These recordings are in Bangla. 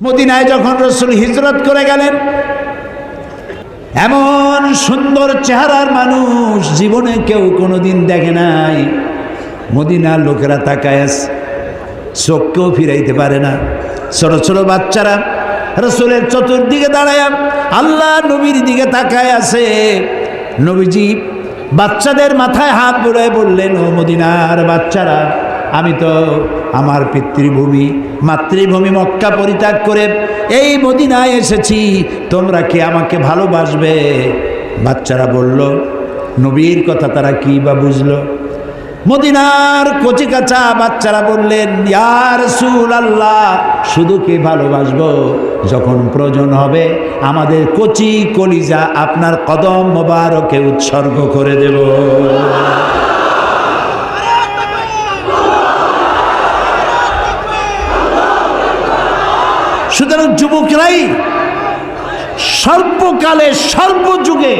মদিনায় যখন রসুল হিজরত করে গেলেন, এমন সুন্দর চেহারার মানুষ জীবনে কেউ কোনোদিন দেখে নাই। মদিনার লোকেরা তাকায় চোখকেও ফিরাইতে পারে না। ছোট ছোট বাচ্চারা রসুলের চতুর্দিকে দাঁড়ায় আল্লাহ নবীর দিকে তাকায় আছে। নবীজি বাচ্চাদের মাথায় হাত বুড়ায় বললেন, ও মদিনার বাচ্চারা আমি তো আমার পিতৃভূমি, মাতৃভূমি মক্কা পরিত্যাগ করে এই মদিনায় এসেছি। তোমরা কি আমাকে ভালোবাসবে? বাচ্চারা বলল, নবীর কথা তারা কি বা বুঝলো? মদিনার কচি কাঁচা বাচ্চারা বললেন ইয়ার সুল আল্লাহ শুধু কি ভালোবাসবো? যখন প্রয়োজন হবে, আমাদের কচি কলিজা আপনার কদম মোবারকে উৎসর্গ করে দেব। সুতরাং যুবকরাই সর্বকালে, সর্বযুগে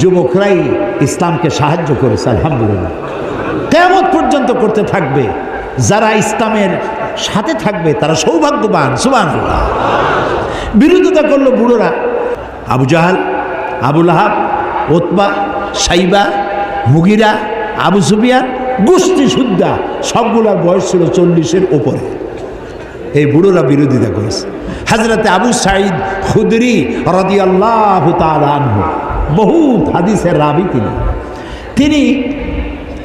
যুবকরাই ইসলামকে সাহায্য করেছে, আলহামদুলিল্লাহ। কেমন পর্যন্ত করতে থাকবে, যারা ইসলামের সাথে থাকবে, তারা সৌভাগ্যবান সুবান বিরোধিতা করল বুড়োরা, আবু জাহাল আবুল আহাব ওতবা, সাইবা, মুগিরা, আবু সুফিয়ান গোষ্ঠী সুদ্ধা সবগুলোর বয়স ছিল চল্লিশের ওপরে। এই বুড়োরা বিরোধিতা করেছে। হাজরতে আবু সাইদ খুদরি রদিয়াল্লাহ তালু বহু হাদিসের রাবি তিনি। তিনি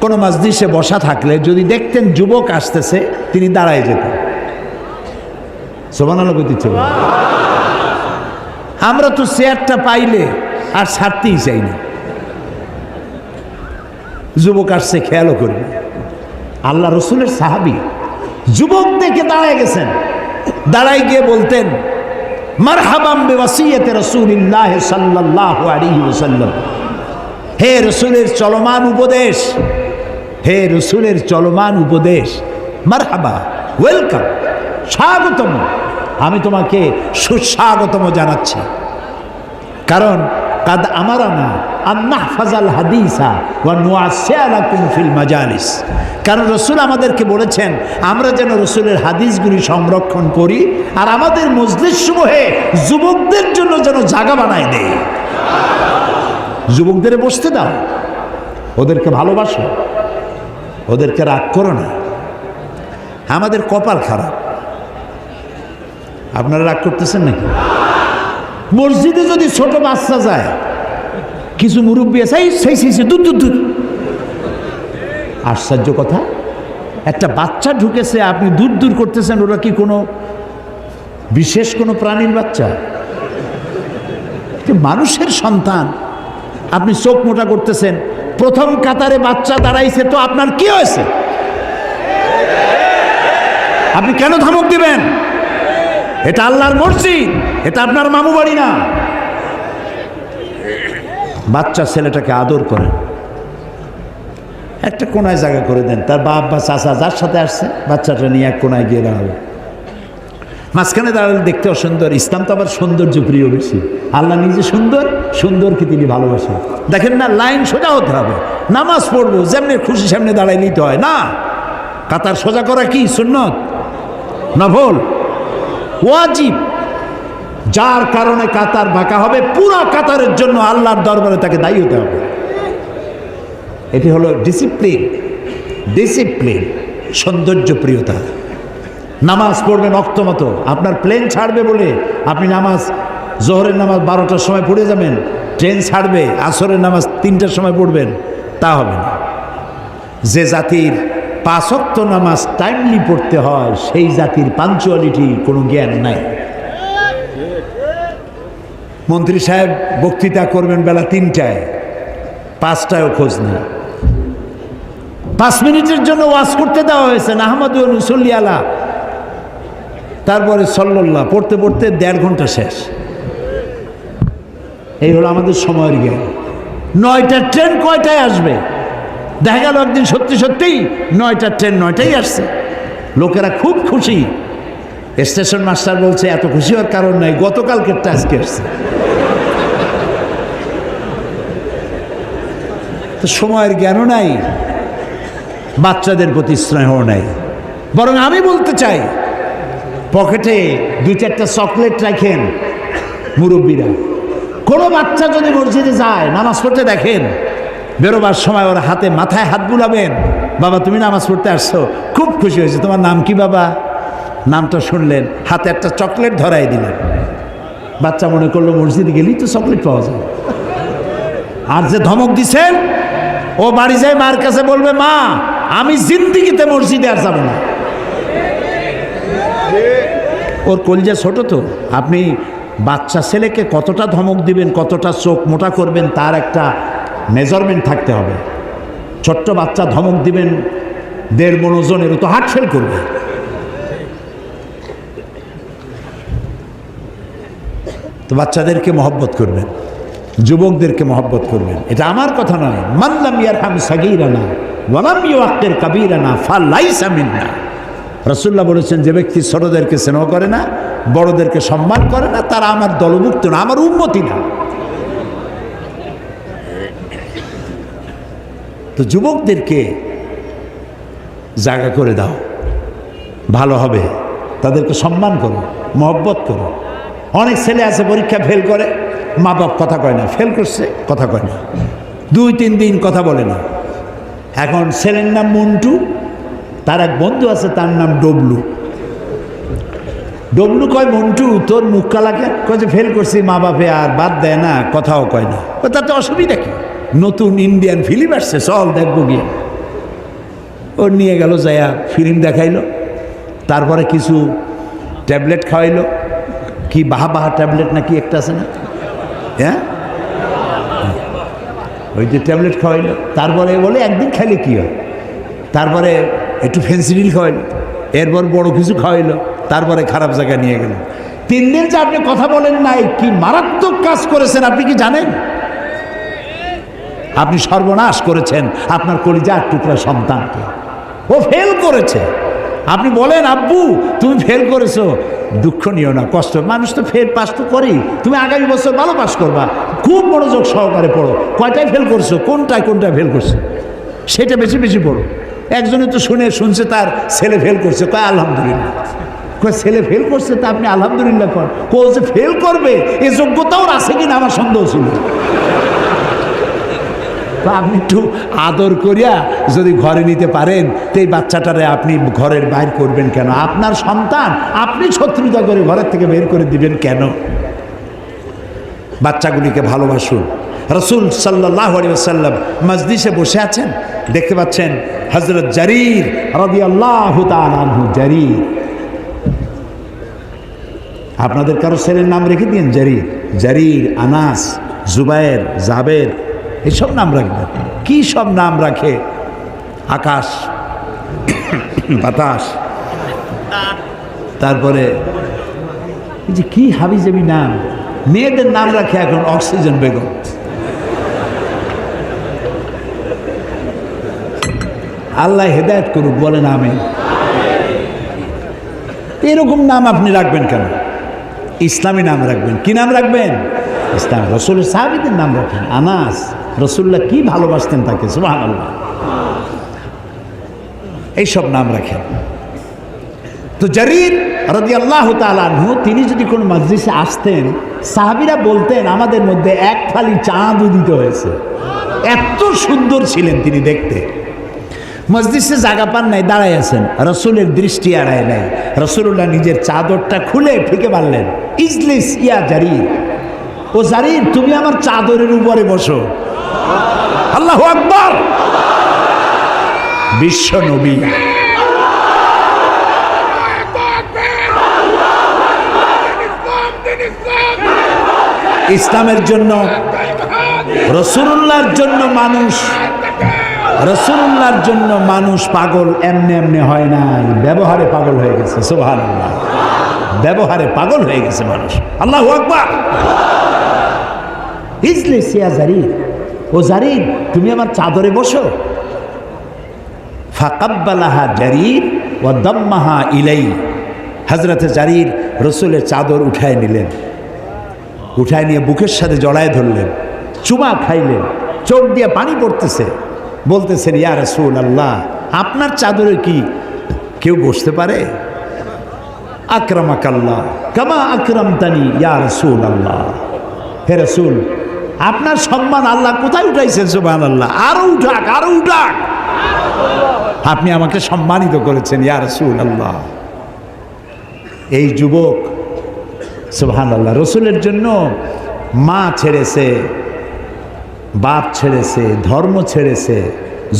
কোনো মসজিষে বসা থাকলে যদি দেখতেন যুবক আসতেছে, তিনি দাঁড়ায় যেতেন। সোবানালো গতি চল। আমরা তো চেয়ারটা পাইলে আর ছাড়তেই চাই না। যুবক আসছে, খেয়ালও করবে। আল্লাহ রসুলের সাহাবি। যুবক দেখে দাঁড়ায় গেছেন। দাঁড়ায় গিয়ে বলতেন, মারহাবাম বেওয়াসিয়তে রসুলিল্লাহ সাল্লাল্লাহু আলাইহি ওয়াসাল্লাম। হে রসুলের চলমান উপদেশ, হে রসুলের চলমান উপদেশ, মারহাবা, ওয়েলকাম, স্বাগতম। আমি তোমাকে সুস্বাগতম জানাচ্ছি। কারণ কাদ আমারা না আন্নাহ ফাজাল হাদিসা ওয়া নুয়াসিয়ালাকুম ফিল মাজালিস কারণ রসুল আমাদেরকে বলেছেন, আমরা যেন রসুলের হাদিসগুলি সংরক্ষণ করি আর আমাদের মজলিস সমূহে যুবকদের জন্য যেন জায়গা বানাই দেয় যুবকদের বসতে দাও। ওদেরকে ভালোবাসো। ওদেরকে রাগ করো না। আমাদের কপাল খারাপ। আপনারা রাগ করতেছেন নাকি? মসজিদে যদি ছোট বাচ্চা যায়, কিছু মুরব্বী আছে সেই সেই দূর দূর দূর আশ্চর্য কথা। একটা বাচ্চা ঢুকেছে, আপনি দূর দূর করতেছেন, ওরা কি কোনো বিশেষ কোনো প্রাণীর বাচ্চা? মানুষের সন্তান। আপনি চোখ মোটা করতেছেন, প্রথম কাতারে বাচ্চা দাঁড়াইছে, তো আপনার কি হয়েছে? আপনি কেন ধমক দিবেন? এটা আল্লাহর মসজিদ, এটা আপনার মামু বাড়ি না। বাচ্চা ছেলেটাকে আদর করেন একটা কোনায় জায়গা করে দেন, তার বাপ বা চাচা যার সাথে আসছে, বাচ্চাটা নিয়ে এক কোনায় গিয়ে দাঁড়াবে। মাঝখানে দাঁড়ালে দেখতে অসুন্দর, ইসলাম তো আবার সৌন্দর্য প্রিয় বেশি। আল্লাহ নিজে সুন্দর, সুন্দরকে তিনি ভালোবাসেন। দেখেন না, লাইন সোজা হতে হবে। নামাজ পড়ব, যেমনি খুশি সামনে দাঁড়াই নিতে হয়। না, কাতার সোজা করা কি? সুন্নত? নফল ওয়াজিব। যার কারণে কাতার বাঁকা হবে, পুরো কাতারের জন্য আল্লাহর দরবারে তাকে দায়ী হতে হবে। এটি হলো ডিসিপ্লিন ডিসিপ্লিন সৌন্দর্য প্রিয়তা নামাজ পড়বেন অক্ত মতো, আপনার প্লেন ছাড়বে বলে আপনি নামাজ, জোহরের নামাজ বারোটার সময় পড়ে যাবেন ট্রেন ছাড়বে, আসরের নামাজ তিনটার সময় পড়বেন, তা হবে না। যে জাতির পাঁচক্ত নামাজ টাইমলি পড়তে হয়, সেই জাতির পাঞ্চুয়ালিটি কোনো জ্ঞান নাই। মন্ত্রী সাহেব বক্তৃতা করবেন বেলা তিনটায়, পাঁচটায়ও খোঁজ নেই। পাঁচ মিনিটের জন্য ওয়াজ করতে দেওয়া হয়েছে আহমদ নুসল্লি আলা। তারপরে সল্লাহ পড়তে পড়তে দেড় ঘণ্টা শেষ। এই হলো আমাদের সময়ের জ্ঞান। নয়টা ট্রেন কয়টায় আসবে? দেখা গেল একদিন সত্যি সত্যিই নয়টা ট্রেন নয়টাই আসছে। লোকেরা খুব খুশি। স্টেশন মাস্টার বলছে, এত খুশি হওয়ার কারণ নাই গতকালকেরটা আজকে আসছে। সময়ের জ্ঞানও নাই, বাচ্চাদের প্রতি স্নেহ নাই। বরং আমি বলতে চাই, পকেটে দুই চারটা চকলেট রাখেন মুরব্বীরা। কোনো বাচ্চা যদি মসজিদে যায়, নামাজ পড়তে দেখেন বেরোবার সময় ওর হাতে মাথায় হাত বুলাবেন। বাবা, তুমি নামাজ পড়তে আসছো। খুব খুশি হয়েছে। তোমার নাম কি বাবা? নামটা শুনলেন। হাতে একটা চকলেট ধরাই দিলেন। বাচ্চা মনে করল মসজিদে গেলেই তো চকলেট পাওয়া যায়। আর যে ধমক দিছেন, ও বাড়ি যায় মার কাছে বলবে, মা, আমি জিন্দিগিতে মসজিদে আর যাব না। ওর কলজা ছোট তো। আপনি বাচ্চা ছেলেকে কতটা ধমক দিবেন, কতটা চোখ মোটা করবেন, তার একটা মেজারমেন্ট থাকতে হবে। ছোট্ট বাচ্চা ধমক দিবেন, দেড় মনোজনের তো হার্ট ফেল করবে। তো বাচ্চাদেরকে মহব্বত করবেন, যুবকদেরকে মহব্বত করবেন। এটা আমার কথা নয়। মাল্লাম ইয়ার হাম সাগিরানা ওয়ালাম ইউআক্কের কাবিরানা ফাল্লাইসা মিন্না। রসুল্লাহ বলেছেন, যে ব্যক্তি ছোটদেরকে স্নেহ করে না, বড়দেরকে সম্মান করে না, তারা আমার দলভুক্ত না, আমার উন্নতি না। তো যুবকদেরকে জায়গা করে দাও। ভালো হবে। তাদেরকে সম্মান করো, মহব্বত করো। অনেক ছেলে আছে, পরীক্ষা ফেল করে। মা বাপ কথা কয় না ফেল করছে, কথা কয় না। দুই, তিন দিন কথা বলে না। এখন ছেলের নাম মন্টু, তার এক বন্ধু আছে, তার নাম ডবলু। ডবলু কয়, মন্টু, তোর মুখ কালাকে কয় যে ফেল করছি মা বাপে আর বাদ দেয় না, কথাও কয় না। তাতে অসুবিধা কি? নতুন ইন্ডিয়ান ফিল্ম আসছে, চল দেখব গিয়ে। ওর নিয়ে গেল, যায়া ফিল্ম দেখাইলো, তারপরে কিছু ট্যাবলেট খাওয়াইলো। কি বাহা বাহা ট্যাবলেট নাকি একটা আছে না? হ্যাঁ? ওই যে ট্যাবলেট খাওয়াইলো, তারপরে বলে, একদিন খাইলে কী হয়? তারপরে একটু ফেন্সিডিল খাওয়াইলো, এরপর বড় কিছু খাওয়াইলো, তারপরে খারাপ জায়গায় নিয়ে গেল। তিন দিন যে আপনি কথা বলেন নাই, কি মারাত্মক কাজ করেছেন, আপনি কি জানেন? আপনি সর্বনাশ করেছেন আপনার কলিজার টুকরা সন্তানকে। ও ফেল করেছে। আপনি বলেন, আব্বু, তুমি ফেল করেছ। দুঃখ নিও না, কষ্ট। মানুষ তো ফেল পাস তো করেই। তুমি আগামী বছর ভালো পাস করবা। খুব মনোযোগ সহকারে পড়ো। কয়টায় ফেল করছ? কোনটায় কোনটায় ফেল করছ? সেটা বেশি বেশি পড়ো। একজনে তো শুনে, শুনছে তার ছেলে ফেল করছে। কয়, আলহামদুলিল্লাহ। কয়, ছেলে ফেল করছে তা আপনি আলহামদুলিল্লাহ কর। কো যে ফেল করবে, এ যোগ্যতাও আছে কিনা? আমার সন্দেহ ছিল। তো আপনি একটু আদর করিয়া যদি ঘরে নিতে পারেন, তো এই বাচ্চাটারে আপনি ঘরের বাইর করবেন কেন? আপনার সন্তান, আপনি শত্রুতা করে ঘরের থেকে বের করে দিবেন কেন? বাচ্চাগুলিকে ভালোবাসুন। রসুল সাল্লাহ সাল্লাম মসজিষে বসে আছেন, দেখতে পাচ্ছেন হজরত জারির রবি আল্লাহ জারির। আপনাদের কারও ছেলের নাম রেখে দিন জারির। জারির, আনাস, জুবায়ের, জাবের। এইসব নাম রাখবেন কি সব নাম রাখে? আকাশ, বাতাস, তারপরে এই যে কি হাবিজাবি নাম? মেয়েদের নাম রাখে এখন অক্সিজেন বেগম। আল্লাহ হেদায়ত করুক, বলেন আমি এরকম নাম আপনি রাখবেন কেন? ইসলামী নাম রাখবেন। কি নাম রাখবেন? ইসলাম। রসুল সাহাবিদের নাম রাখেন আনাস। রসুল্লাহ কি ভালোবাসতেন তাকে? সুবাহ আল্লাহ এইসব নাম রাখেন। তো জারির রদি আল্লাহ তালু তিনি যদি কোনো মসজিদে আসতেন, সাহাবিরা বলতেন, আমাদের মধ্যে এক ফালি চাঁদ উদিত হয়েছে। এত সুন্দর ছিলেন তিনি দেখতে। মসজিদে জায়গা পান নাই দাঁড়াই আছেন। রসুলের দৃষ্টি আড়ায় নাই। রসুল্লাহ নিজের চাদরটা খুলে ফিকে মারলেন। ইজলিস ইয়া জারির। ও জারির, তুমি আমার চাদরের উপরে বসো। আল্লাহ আকবর। বিশ্ব নবী। ইসলামের জন্য, রসুল্লাহর জন্য মানুষ, রসুল্লাহর জন্য মানুষ পাগল এমনি এমনি হয় নাই। ব্যবহারে পাগল হয়ে গেছে সোহান ব্যবহারে পাগল হয়ে গেছে মানুষ। আল্লাহ আকবার। ইজলে সিয়া জারির ও জারির তুমি আমার চাদরে বসো। ফাকাব্বালাহা জারির ও দম্মাহা ইলাই। হজরতে জারির রসুলের চাদর উঠায় নিলেন। উঠায় নিয়ে বুকের সাথে জড়ায় ধরলেন। চুমা খাইলেন। চোখ দিয়ে পানি পড়তেছে। বলতেছেন, ইয়া রসুল আল্লাহ আপনার চাদরে কি কেউ বসতে পারে? আকরামাকাল্লাহ। কামা আকরামতানি, ইয়া রসুল আল্লাহ হে রসুল আপনার সম্মান আল্লাহ কোথায় উঠাইছেন সুবাহ আল্লাহ আরও উঠাক আরও উঠাক। আপনি আমাকে সম্মানিত করেছেন, ইয়া রসুল আল্লাহ এই যুবক সুবহান আল্লাহ রসুলের জন্য মা ছেড়েছে, বাপ ছেড়েছে, ধর্ম ছেড়েছে,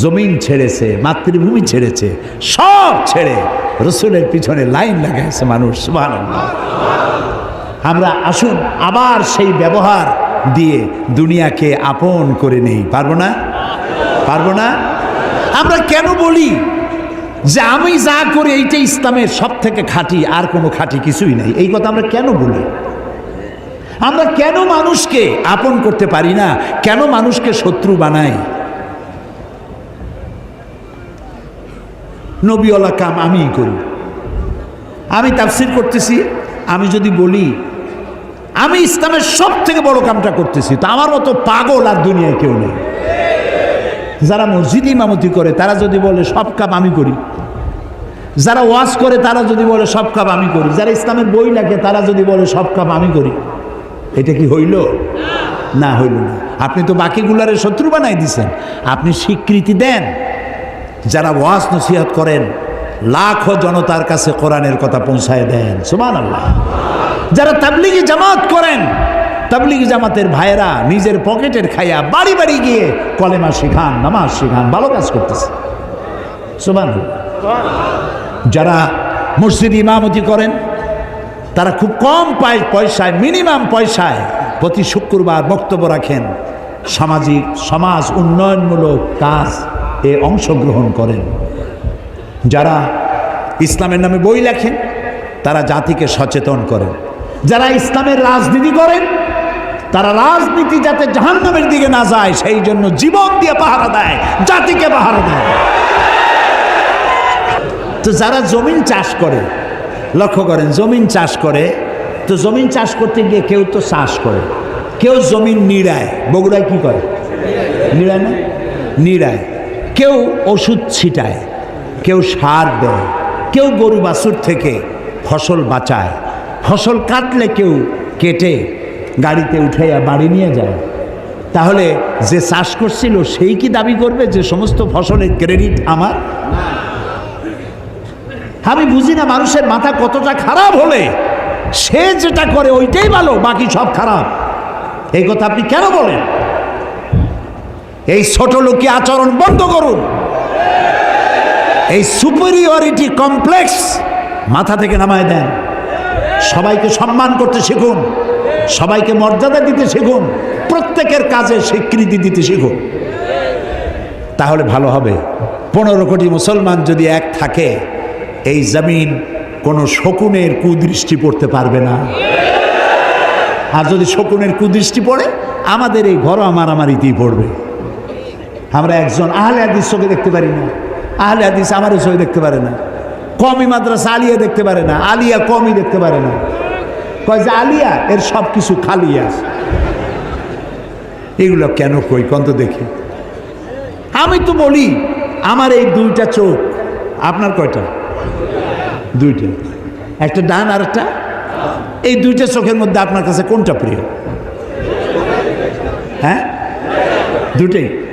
জমিন ছেড়েছে, মাতৃভূমি ছেড়েছে, সব ছেড়ে রসুলের পিছনে লাইন লাগাইছে মানুষ আল্লাহ আমরা আসুন আবার সেই ব্যবহার দিয়ে দুনিয়াকে আপন করে নেই। পারব না? পারব না? আমরা কেন বলি যে আমি যা করি এইটা ইসলামের সব থেকে খাঁটি, আর কোনো খাঁটি কিছুই নাই। এই কথা আমরা কেন বলি? আমরা কেন মানুষকে আপন করতে পারি না? কেন মানুষকে শত্রু বানাই? নবীওয়ালা কাম আমিই করি। আমি তাফসির করতেছি, আমি যদি বলি আমি ইসলামের সব থেকে বড় কামটা করতেছি। তো আমার মতো পাগল আর দুনিয়ায় কেউ নেই। যারা মসজিদ ইমামতি করে, তারা যদি বলে, সব কাম আমি করি। যারা ওয়াজ করে, তারা যদি বলে, সব কাম আমি করি। যারা ইসলামের বই লেখে, তারা যদি বলে, সব কাম আমি করি। এটা কি হইল? না হইল না। আপনি তো বাকিগুলারে শত্রু বানাই দিছেন। আপনি স্বীকৃতি দেন। যারা ওয়াজ নসিহত করেন, লাখো জনতার কাছে কোরআনের কথা পৌঁছায় দেন। সুমান আল্লাহ যারা তাবলিগি জামাত করেন, তাবলিগি জামাতের ভাইয়েরা নিজের পকেটের খাইয়া বাড়ি বাড়ি গিয়ে কলেমা শিখান, নামাজ শিখান, ভালো কাজ করতেছে। সুমান যারা মসজিদ ইমামতি করেন, তারা খুব কম পায় পয়সায়, মিনিমাম পয়সায় প্রতি শুক্রবার বক্তব্য রাখেন, সামাজিক, সমাজ উন্নয়নমূলক কাজ এ অংশগ্রহণ করেন। যারা ইসলামের নামে বই লেখেন, তারা জাতিকে সচেতন করেন। যারা ইসলামের রাজনীতি করেন, তারা রাজনীতি যাতে জাহান্নামের দিকে না যায়, সেই জন্য জীবন দিয়ে পাহারা দেয়, জাতিকে পাহারা দেয়। তো যারা জমিন চাষ করে, লক্ষ্য করেন, জমিন চাষ করে, তো জমিন চাষ করতে গিয়ে কেউ তো চাষ করে। কেউ জমিন নিড়ায়, বগুড়ায় কি করে? নিড়ায় না? নিড়ায়। কেউ ওষুধ ছিটায়, কেউ সার দেয়, কেউ গরু বাছুর থেকে ফসল বাঁচায়। ফসল কাটলে কেউ কেটে গাড়িতে উঠাইয়া বাড়ি নিয়ে যায়। তাহলে যে চাষ করছিল সেই কি দাবি করবে যে সমস্ত ফসলের ক্রেডিট আমার? আমি বুঝি না মানুষের মাথা কতটা খারাপ হলে সে যেটা করে ওইটাই ভালো, বাকি সব খারাপ। এই কথা আপনি কেন বলেন? এই ছোট লোকই আচরণ বন্ধ করুন। এই সুপেরিয়রিটি কমপ্লেক্স মাথা থেকে নামায় দেন। সবাইকে সম্মান করতে শিখুন। সবাইকে মর্যাদা দিতে শিখুন। প্রত্যেকের কাজে স্বীকৃতি দিতে শিখুন। তাহলে ভালো হবে। পনেরো কোটি মুসলমান যদি এক থাকে, এই জমিন কোনো শকুনের কুদৃষ্টি পড়তে পারবে না। আর যদি শকুনের কুদৃষ্টি পড়ে, আমাদের এই ঘর আমার আমারিতেই পড়বে। আমরা একজন আহলে হাদিস চোখে দেখতে পারি না। আহলে হাদিস আমারও চোখে দেখতে পারে না। কমি মাদ্রাসা, আলিয়া দেখতে পারে না। আলিয়া কমই দেখতে পারে না। কয় যে আলিয়া, এর সব কিছু খালি আছে। এগুলো কেন কই? কন্ত দেখি। আমি তো বলি, আমার এই দুইটা চোখ, আপনার কয়টা? দুইটা। একটা ডান আর একটা। এই দুইটা চোখের মধ্যে আপনার কাছে কোনটা প্রিয়? হ্যাঁ? দুটেই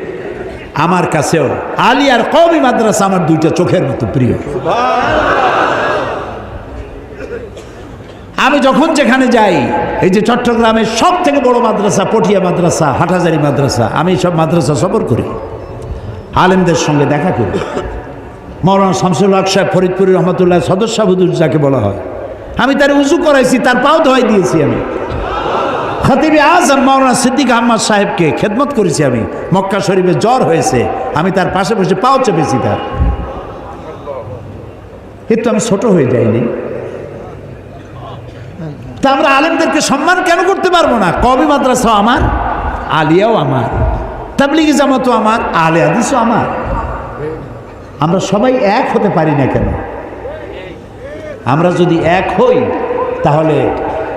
আমার কাছেও। আলী আর কবি মাদ্রাসা আমার দুইটা চোখের মতো প্রিয়। আমি যখন যেখানে যাই, এই যে চট্টগ্রামের সব থেকে বড় মাদ্রাসা, পটিয়া মাদ্রাসা হাটাজারি মাদ্রাসা, আমি সব মাদ্রাসা সফর করি। আলেমদের সঙ্গে দেখা করি। মৌলানা শামসুল হক সাহেব ফরিদপুরের রহমতুল্লাহ সদস্য যাকে বলা হয়। আমি তার উঁচু করাইছি, তার পাও ধোয়াই দিয়েছি আমি। খতিবে আজম মৌলানা সিদ্দিক আহমদ সাহেবকে খেদমত করেছি আমি। মক্কা শরীফে জ্বর হয়েছে। আমি তার পাশে বসে পাও চেপেছি তার। এর তো আমি ছোট হয়ে যাইনি। তা আমরা আলেমদেরকে সম্মান কেন করতে পারব না? কবি মাদ্রাসা আমার, আলিয়াও আমার, তাবলিগি জামাতও আমার, আলে হাদিসও আমার। আমরা সবাই এক হতে পারি না কেন? আমরা যদি এক হই, তাহলে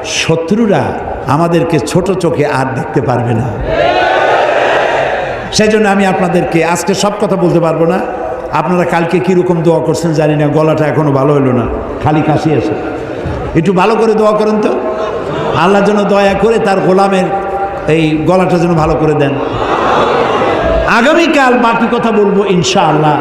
শত্রুরা আমাদেরকে ছোট চোখে আর দেখতে পারবে না। সেই জন্য আমি আপনাদেরকে আজকে সব কথা বলতে পারব না। আপনারা কালকে কীরকম দোয়া করছেন জানি না, গলাটা এখনও ভালো হলো না, খালি কাশি আছে। একটু ভালো করে দোয়া করেন তো। আল্লাহ যেন দয়া করে তার গোলামের এই গলাটা যেন ভালো করে দেন। আগামীকাল বাকি কথা বলব ইনশাআল্লাহ।